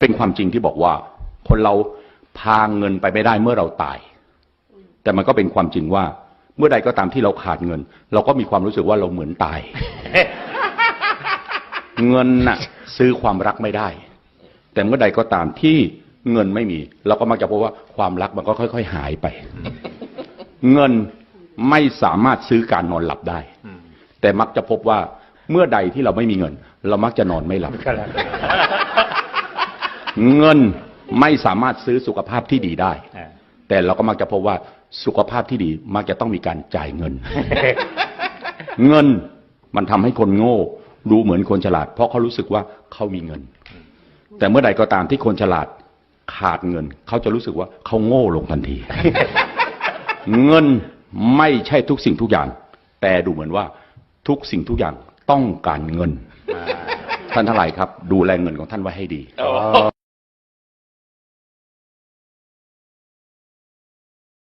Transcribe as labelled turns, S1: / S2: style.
S1: เป็นความจริงที่บอกว่า คนเราพาเงินไปไม่ได้เมื่อเราตาย แต่มันก็เป็นความจริงว่า เมื่อใดก็ตามที่เราขาดเงิน เราก็มีความรู้สึกว่าเราเหมือนตาย เงินน่ะ ซื้อความรักไม่ได้ แต่เมื่อใดก็ตามที่เงินไม่มี เราก็มักจะพบว่าความรักมันก็ค่อย ๆ หายไป เงินไม่สามารถซื้อการนอนหลับได้ แต่มักจะพบว่าเมื่อใดที่เราไม่มีเงิน เรามักจะนอนไม่หลับ เงินไม่สามารถซื้อสุขภาพที่ดีได้
S2: อ่า
S1: แต่เราก็มักจะพบว่าสุขภาพที่ดีมักจะต้องมีการจ่ายเงิน เงินมันทำให้คนโง่ดูเหมือนคนฉลาด เพราะเขารู้สึกว่าเขามีเงิน แต่เมื่อใดก็ตามที่คนฉลาดขาดเงิน เขาจะรู้สึกว่าเขาโง่ลงทันที เงินไม่ใช่ทุกสิ่งทุกอย่าง แต่ดูเหมือนว่าทุกสิ่งทุกอย่างต้องการเงิน ท่านทั้งหลายครับ ดูแลเงินของท่านไว้ให้ดี
S3: โอ้